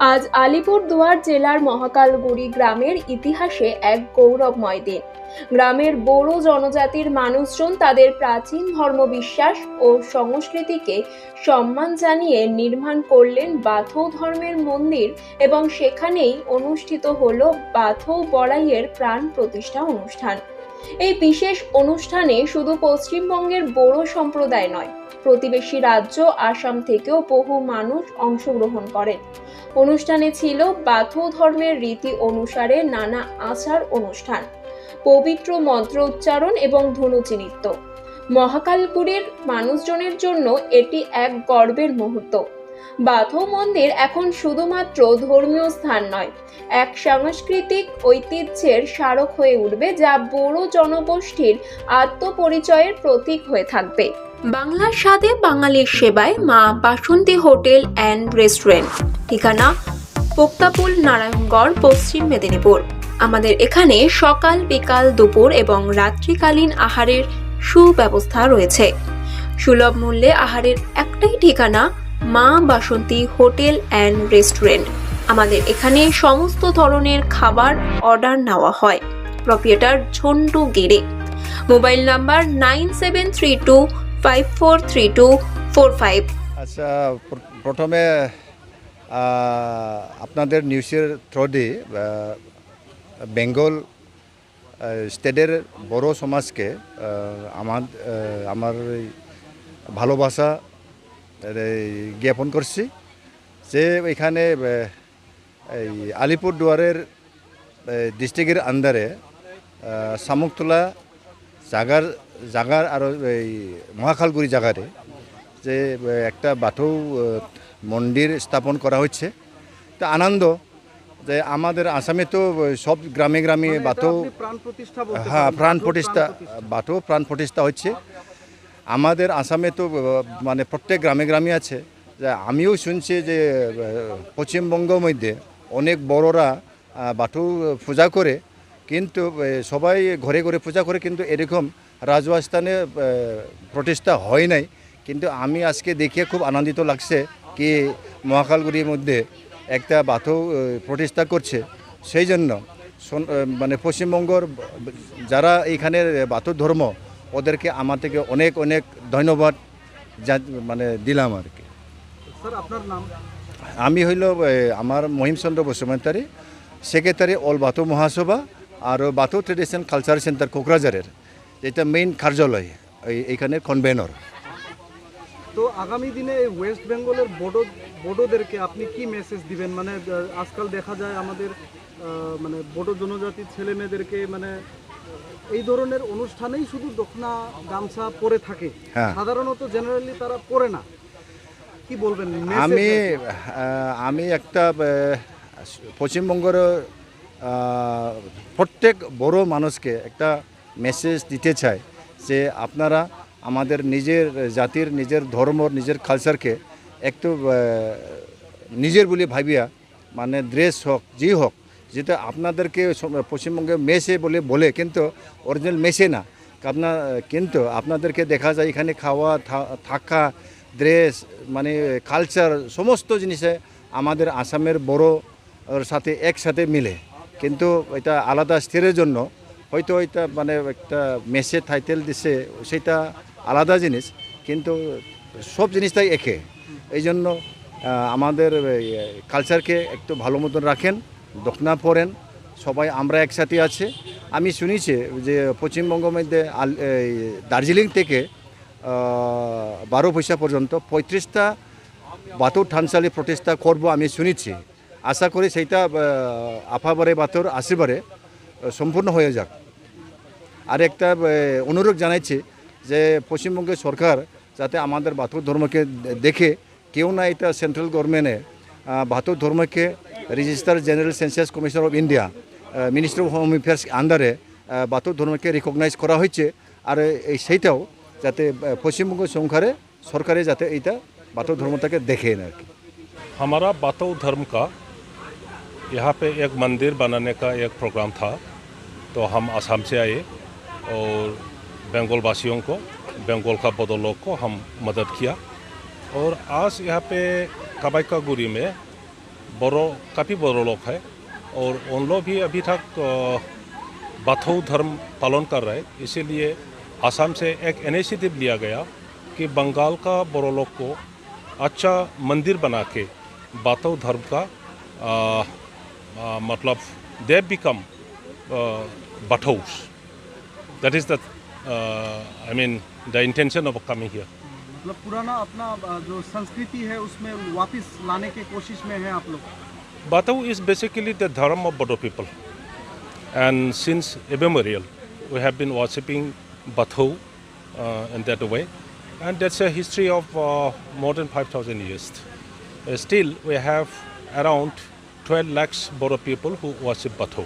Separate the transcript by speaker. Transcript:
Speaker 1: আজ আলিপুরদুয়ার জেলার মহাকালগুড়ি গ্রামের ইতিহাসে এক গৌরবময় দিন। গ্রামের বড় জনজাতির মানুষজন তাদের প্রাচীন ধর্মবিশ্বাস ও সংস্কৃতিকে সম্মান জানিয়ে নির্মাণ করলেন বাথৌ ধর্মের মন্দির এবং সেখানেই অনুষ্ঠিত হল বাথৌ বড়াইয়ের প্রাণ প্রতিষ্ঠা অনুষ্ঠান। এই বিশেষ অনুষ্ঠানে শুধু পশ্চিমবঙ্গের বড় সম্প্রদায় নয়, প্রতিবেশী রাজ্য আসাম থেকেও বহু মানুষ অংশগ্রহণ করেন। অনুষ্ঠানে ছিল বাথৌ ধর্মের রীতি অনুসারে নানা আচার অনুষ্ঠান, পবিত্র মন্ত্র উচ্চারণ এবং ধনুচি নৃত্য। মহাকালপুরের মানুষজনের জন্য এটি এক গর্বের মুহূর্ত। বাথৌ মন্দির এখন শুধুমাত্র ধর্মীয় স্থান নয়, এক সাংস্কৃতিক ঐতিহ্যের স্মারক হয়ে উঠবে যা বড় জনগোষ্ঠীর আত্মপরিচয়ের প্রতীক হয়ে থাকবে। বাংলার সাথে বাঙালির সেবায় মা বাসন্তী হোটেল অ্যান্ড রেস্টুরেন্ট। ঠিকানা পোক্তাপুল নারায়ণগড়, পশ্চিম মেদিনীপুর। আমাদের এখানে সকাল, বিকাল, দুপুর এবং রাত্রিকালীন আহারের সুব্যবস্থা রয়েছে। সুলভ মূল্যে আহারের একটাই ঠিকানা মা বাসন্তী হোটেল অ্যান্ড রেস্টুরেন্ট। আমাদের এখানে সমস্ত ধরনের খাবার অর্ডার নেওয়া হয়। প্রপিয়েটার ঝন্টু গেড়ে mobile number nine seven three two five four three two four five.
Speaker 2: আচ্ছা প্রথমে আপনাদের নিউজের থ্রু দিয়ে বেঙ্গল স্টেটের বড় সমাজকে আমার আমার ভালোবাসা জ্ঞাপন করছি যে এখানে এই আলিপুরদুয়ারের ডিস্ট্রিক্টের আন্ডারে শামুকতলা জাগার জাগার আর এই মহাখালগুড়ি জাগারে যে একটা বাথৌ মন্দির স্থাপন করা হচ্ছে তো আনন্দ যে আমাদের আসামে তো সব গ্রামে গ্রামে
Speaker 3: মানে
Speaker 2: বাথৌ হ্যাঁ প্রাণ প্রতিষ্ঠা। বাথৌ প্রাণ প্রতিষ্ঠা হচ্ছে। আমাদের আসামে তো মানে প্রত্যেক গ্রামে গ্রামে আছে। আমিও শুনছি যে পশ্চিমবঙ্গ মধ্যে অনেক বড়রা বাথৌ পূজা করে কিন্তু সবাই ঘরে ঘরে পূজা করে কিন্তু এরকম রাজওয়া স্থানে আহ, প্রতিষ্ঠা হয় নাই। কিন্তু আমি আজকে দেখে খুব আনন্দিত লাগছে কি মহাকালগুড়ির মধ্যে একটা বাথৌ প্রতিষ্ঠা করছে। সেই জন্য মানে পশ্চিমবঙ্গর যারা এইখানের বাথৌ ধর্ম ওদেরকে আমার থেকে অনেক অনেক ধন্যবাদ যা- মানে দিলাম আর কি।
Speaker 3: স্যার আপনার নাম?
Speaker 2: আমি হইল আমার মহিমচন্দ্র বসুমতারি সেক্রেটারি অল বাথৌ মহাসভা আর বাথৌ ট্রেডিশন কালচার সেন্টার কোকরাঝারের। এটা মেইন কার্যালয় এই এইখানে কনভেনর
Speaker 3: তো আগামী দিনে এই ওয়েস্ট বেঙ্গলের বড়ো বড়োদেরকে আপনি কি মেসেজ দিবেন? মানে আজকাল দেখা যায় আমাদের মানে বড়ো জনজাতির ছেলে মেয়েদেরকে মানে এই ধরনের অনুষ্ঠানেই শুধু দক্ষিণা গামছা পরে থাকে।
Speaker 2: হ্যাঁ।
Speaker 3: সাধারণত জেনারেলি তারা পরে না। কি বলবেন?
Speaker 2: আমি আমি একটা পশ্চিমবঙ্গের প্রত্যেক বড় মানুষকে একটা মেসেজ দিতে চাই যে আপনারা আমাদের নিজের জাতির নিজের ধর্ম নিজের কালচারকে একটু নিজের বলে ভাবিয়া মানে ড্রেস হোক যেই হোক যেটা আপনাদেরকে পশ্চিমবঙ্গে মেসে বলে বলে, কিন্তু অরিজিনাল মেসে না। আপনার কিন্তু আপনাদেরকে দেখা যায় এখানে খাওয়া থাকা ড্রেস মানে কালচার সমস্ত জিনিসে আমাদের আসামের বড় সাথে একসাথে মিলে। কিন্তু এটা আলাদা স্থিরের জন্য। হয়তো এটা মানে একটা মেসে টাইটেল দিছে, সেটা আলাদা জিনিস, কিন্তু সব জিনিসটাই একে। এই জন্য আমাদের কালচারকে একটু ভালো মতন রাখেন। দক্ষিণা পড়েন সবাই আমরা একসাথে আছে। আমি শুনেছি যে পশ্চিমবঙ্গ মধ্যে দার্জিলিং থেকে বারো পয়সা পর্যন্ত পঁয়ত্রিশটা বাতর থানশালী প্রতিষ্ঠা করব আমি শুনেছি। আশা করি সেইটা আফাবারে বাতর আশীর্বাদে সম্পূর্ণ হয়ে যাক। আর একটা অনুরোধ জানাইছি যে পশ্চিমবঙ্গের সরকার যাতে আমাদের বাথৌ ধর্মকে দেখে, কেউ না এটা সেন্ট্রাল গভর্নমেন্টে বাথৌ ধর্মকে register general census commission of India ministry of home affairs আন্ডারে বাথৌ ধর্মকে রিকগনাইজ করা হয়েছে আর এই সেইটাও যাতে আহ, পশ্চিমবঙ্গ সংখ্যারে সরকারে যাতে এইটা বাথৌ ধর্মটাকে দেখে আর কি
Speaker 4: हमारा बातौ धर्म का यहाँ पे एक मंदिर बनाने का एक प्रोग्राम था तो हम असम से आए और बंगाल वासियों को बंगाल का बदो लोग को हम मदद किया और आज यहाँ पे कबाइकागुरी में बोरो काफ़ी बड़ो लोग हैं और उन लोग भी अभी तक बाथौ धर्म पालन कर रहे इसीलिए आसाम से एक इनिशिएटिव लिया गया कि बंगाल का बड़ो लोग को अच्छा मंदिर बना के बाथौ धर्म का अ, अ, मतलब they become Bathous that is the I mean the intention of coming here
Speaker 3: मतलब पुराना अपना जो संस्कृति है, उसमें वापस लाने की कोशिश में है आप लोग।
Speaker 4: Bathou is basically the dharma of Bodo people and since a memorial we have been worshipping Bathou in that way and that's a history of more than five thousand years still we have around twelve lakhs Bodo people who worship Bathou